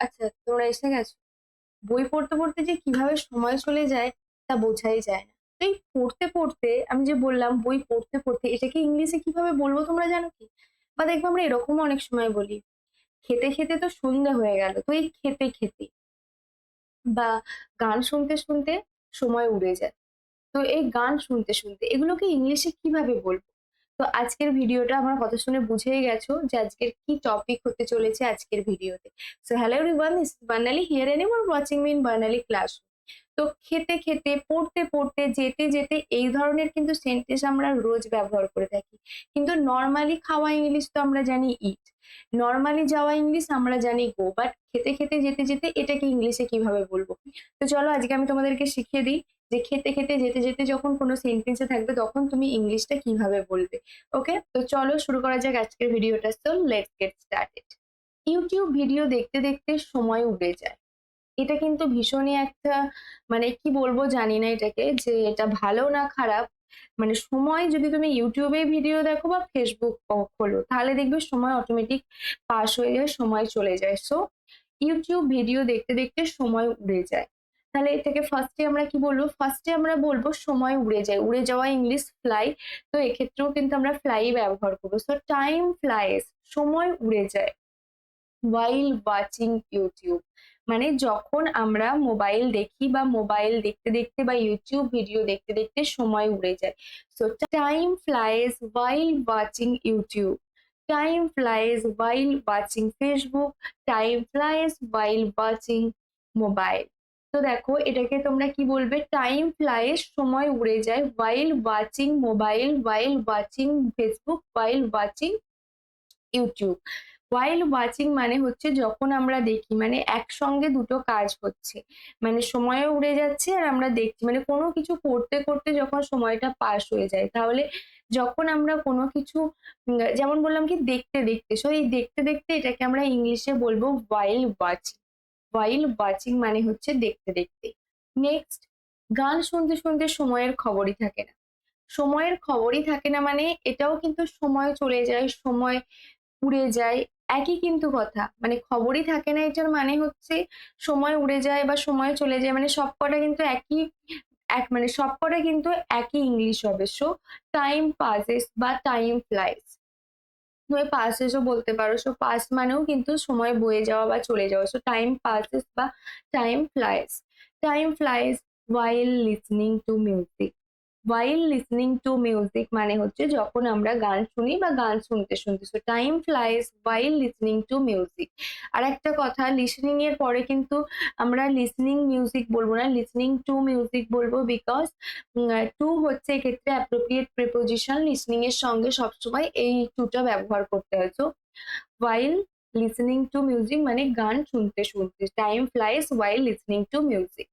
আচ্ছা তোমরা এসে গেছো। বই পড়তে পড়তে যে কীভাবে সময় চলে যায় তা বোঝাই যায় না। এই পড়তে পড়তে আমি যে বললাম বই পড়তে পড়তে এটাকে ইংলিশে কীভাবে বলব তোমরা জানো কি? বা দেখব আমরা এরকমও অনেক সময় বলি, খেতে খেতে তো সন্ধ্যে হয়ে গেল, তো এই খেতে খেতে। বা গান শুনতে শুনতে সময় উড়ে যায়। তো এই গান শুনতে শুনতে এগুলোকে ইংলিশে কীভাবে বলব? তো আজকের ভিডিওটা আমরা কথা শুনে বুঝেই গেছো যে আজকের কি টপিক হতে চলেছে আজকের ভিডিওতে। So hello everyone this Barnali here anymore watching me in Barnali class তো খেতে খেতে, পড়তে পড়তে, যেতে যেতে এই ধরনের কিন্তু সেন্টেন্স আমরা রোজ ব্যবহার করে থাকি। কিন্তু নর্মালি খাওয়া ইংলিশ তো আমরা জানি ইট নর্মালি যাওয়া ইংলিশ আমরা জানি গো বাট খেতে খেতে, যেতে যেতে এটাকে ইংলিশে কীভাবে বলব? তো চলো আজকে আমি তোমাদেরকে শিখিয়ে দিই যে খেতে খেতে, যেতে যেতে যখন কোনো সেন্টেন্সে থাকবে তখন তুমি ইংলিশটা কীভাবে বলবে। ওকে তো চলো শুরু করা যাক আজকের ভিডিওটা so let's get started YouTube video দেখতে দেখতে সময় উড়ে যায়। এটা কিন্তু ভীষণই একটা মানে কি বলব জানি না এটাকে, যে এটা ভালো না খারাপ। মানে সময় যদি তুমি ইউটিউবে ভিডিও দেখো বা ফেসবুক খোলো, তাহলে দেখবে সময় অটোমেটিক পাস হয়ে যায় সময় চলে যায়। সো ইউটিউব ভিডিও দেখতে দেখতে সময় উড়ে যায়। তাহলে এটাকে ফার্স্টে আমরা কি বলব? ফার্স্টে আমরা বলব সময় উড়ে যায়। উড়ে যাওয়া ইংলিশ ফ্লাই তো এক্ষেত্রেও কিন্তু আমরা ফ্লাই ব্যবহার করব। সো টাইম ফ্লাইস সময় উড়ে যায়। ওয়াইল ওয়াচিং ইউটিউব মানে যখন আমরা মোবাইল দেখি বা মোবাইল দেখতে দেখতে বা ইউটিউব ভিডিও দেখতে দেখতে সময় উড়ে যায়। So time flies while watching YouTube time flies while watching Facebook time flies while watching mobile তো দেখো, এটাকে তোমরা কি বলবে? টাইম ফ্লাইজ সময় উড়ে যায় while watching mobile while watching Facebook while watching YouTube while watching মানে হচ্ছে যখন আমরা দেখি মানে একসঙ্গে দুটো কাজ হচ্ছে। মানে সময়ও উড়ে যাচ্ছে আর আমরা দেখছি মানে কোনো কিছু করতে করতে যখন সময়টা পাস হয়ে যায়, তাহলে যখন আমরা কোনো কিছু যেমন বললাম কি দেখতে দেখতে। সো এই দেখতে দেখতে এটাকে আমরা ইংলিশে বলব ওয়াইল ওয়াচিং ওয়াইল ওয়াচিং মানে হচ্ছে দেখতে দেখতে। নেক্সট গান শুনতে শুনতে সময়ের খবরই থাকে না। সময়ের খবরই থাকে না মানে এটাও কিন্তু সময় চলে যায়, সময় উড়ে যায় একই কিন্তু কথা। মানে খবরই থাকে না এটার মানে হচ্ছে সময় উড়ে যায় বা সময় চলে যায়। মানে সবকটা কিন্তু একই, এক মানে সবকটা কিন্তু একই ইংলিশ হবে। সো টাইম পাসেস বা টাইম ফ্লাইস তুমি পাসেসও বলতে পারো। সো পাস মানেও কিন্তু সময় বয়ে যাওয়া বা চলে যাওয়া। সো টাইম পাসেস বা time flies time flies while listening to music while listening to music মানে হচ্ছে যখন আমরা গান শুনি বা গান শুনতে শুনতে। So time flies while listening to music আর একটা কথা লিসনিং এর পরে কিন্তু আমরা লিসনিং মিউজিক বলব না লিসনিং টু মিউজিক বলব বিকজ টু হচ্ছে এক্ষেত্রে অ্যাপ্রোপ্রিয়েট প্রিপোজিশন লিসনিং এর সঙ্গে সবসময় এই টুটা ব্যবহার করতে হয়। So while listening to music মানে গান শুনতে শুনতে time flies while listening to music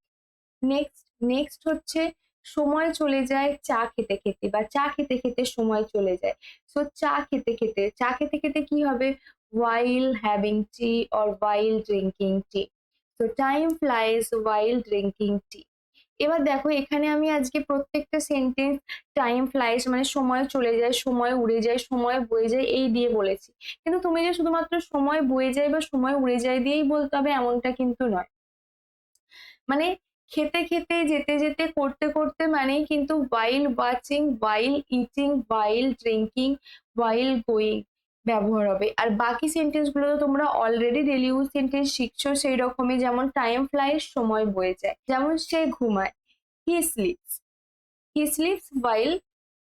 next next হচ্ছে সময় চলে যায় চা খেতে খেতে বা চা খেতে খেতে সময় চলে যায়। সো চা খেতে খেতে, চা খেতে খেতে কি হবে? While having tea or while drinking tea so time flies while drinking tea এবার দেখো, এখানে আমি আজকে প্রত্যেকটা সেন্টেন্স টাইম ফ্লাইস মানে সময় চলে যায়, সময় উড়ে যায়, সময় বয়ে যায় এই দিয়ে বলেছি। কিন্তু তুমি যে শুধুমাত্র সময় বয়ে যায় বা সময় উড়ে যায় দিয়েই বলতে হবে এমনটা কিন্তু নয়। মানে খেতে খেতে, যেতে যেতে, করতে করতে মানেই কিন্তু while watching while eating while drinking while going ব্যবহার হবে। আর বাকি সেন্টেন্সগুলো তো তোমরা অলরেডি ডেলি ইউজ সেন্টেন্স শিখছো সেই রকমই যেমন টাইম ফ্লাই সময় বয়ে যায়। যেমন সে ঘুমায় he sleeps he sleeps while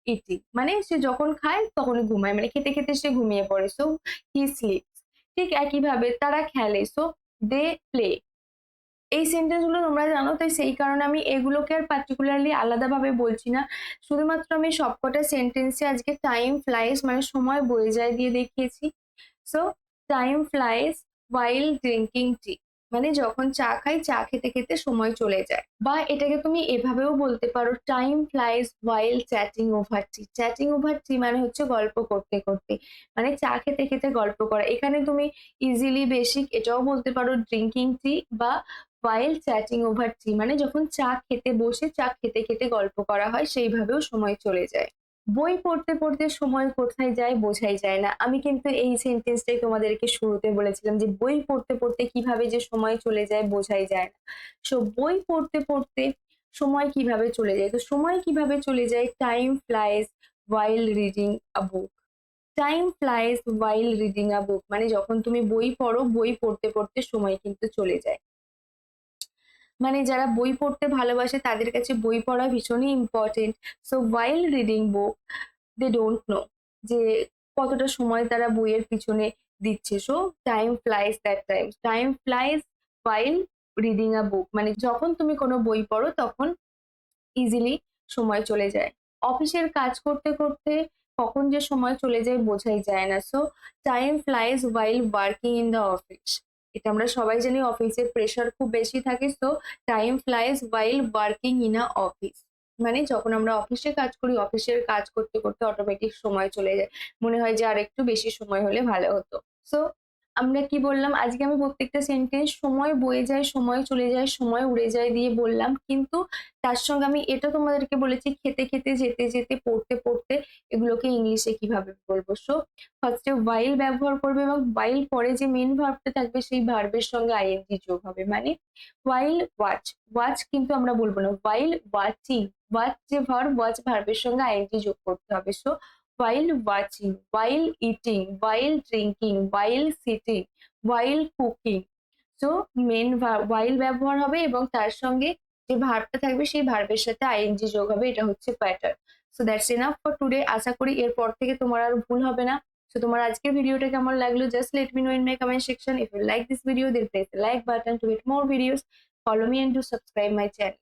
eating মানে সে যখন খায় তখনই ঘুমায়। মানে খেতে খেতে সে ঘুমিয়ে পড়ে। সো হি স্লিপস ঠিক একইভাবে তারা খেলে। সো দে প্লে এই সেন্টেন্সগুলো তোমরা জানো, তাই সেই কারণে আমি এগুলোকে আর পার্টিকুলারলি আলাদাভাবে বলছি না। শুধুমাত্র আমি সবকটা সেন্টেন্সে আজকে টাইম ফ্লাইস মানে সময় বয়ে যায় দিয়ে দেখিয়েছি। So time flies while drinking tea মানে যখন চা খাই, চা খেতে খেতে সময় চলে যায়। বা এটাকে তুমি এভাবেও বলতে পারো time flies while chatting over tea chatting over tea মানে হচ্ছে গল্প করতে করতে মানে চা খেতে খেতে গল্প করা। এখানে তুমি ইজিলি বেসিক এটাও বলতে পারো ড্রিঙ্কিং টি বা ওয়াইল চ্যাটিং ওভার টি মানে যখন চা খেতে বসে, চা খেতে খেতে গল্প করা হয়, সেইভাবেও সময় চলে যায়। বই পড়তে পড়তে সময় কোথায় যায় বোঝাই যায় না। আমি কিন্তু এই সেন্টেন্সটাই তোমাদেরকে শুরুতে বলেছিলাম যে, বই পড়তে পড়তে কীভাবে যে সময় চলে যায় বোঝাই যায় না। সো বই পড়তে পড়তে সময় কীভাবে চলে যায়? তো সময় কীভাবে চলে যায়? Time flies while reading a book time flies while reading a book মানে যখন তুমি বই পড়ো, বই পড়তে পড়তে সময় কিন্তু চলে যায়। মানে যারা বই পড়তে ভালোবাসে তাদের কাছে বই পড়া ভীষণই important so while reading book they don't know যে কতটা সময় তারা বইয়ের পিছনে দিচ্ছে। So time flies that time time flies while reading a book মানে যখন তুমি কোনো বই পড়ো তখন ইজিলি সময় চলে যায়। অফিসের কাজ করতে করতে কখন যে সময় চলে যায় বোঝাই যায় না। So time flies while working in the office এটা আমরা সবাই জানি অফিসের প্রেশার খুব বেশি থাকে so time flies while working in a office মানে যখন আমরা অফিসে কাজ করি অফিসের কাজ করতে করতে অটোমেটিক সময় চলে যায়। মনে হয় যে আর একটু বেশি সময় হলে ভালো হতো। সো আমরা কি বললাম? আজকে আমি প্রত্যেকটা সেন্টেন্স সময় বয়ে যায়, সময় চলে যায়, সময় উড়ে যায় দিয়ে বললাম। কিন্তু তার সঙ্গে আমি এটা তোমাদেরকে বলেছি, খেতে খেতে, যেতে যেতে, পড়তে পড়তে এগুলোকে ইংলিশে কীভাবে বলব? সো ফার্স্টে ওয়াইল ব্যবহার করবে এবং ওয়াইল পরে যে মেন ভার্বটা থাকবে সেই ভার্বের সঙ্গে আইএনজি যোগ হবে। মানে ওয়াইল ওয়াচ ওয়াচ কিন্তু আমরা বলব না। ওয়াইল ওয়াচিং ওয়াচ যে ভার্ব ওয়াচ ভার্বের সঙ্গে আইএনজি যোগ করতে হবে। So while watching, while eating, while drinking, while sitting, while cooking. So main while ব্যবহার হবে এবং তার সঙ্গে যে ভার্বটা থাকবে সেই ভার্বের সাথে আইএনজি যোগ হবে এটা হচ্ছে pattern so that's enough for today আশা করি এরপর থেকে তোমার আর ভুল হবে না। সো তোমার আজকের ভিডিওটা কেমন লাগল? Just let me know in my comment section if you like this video then press like button to get more videos. Follow me and to subscribe my channel.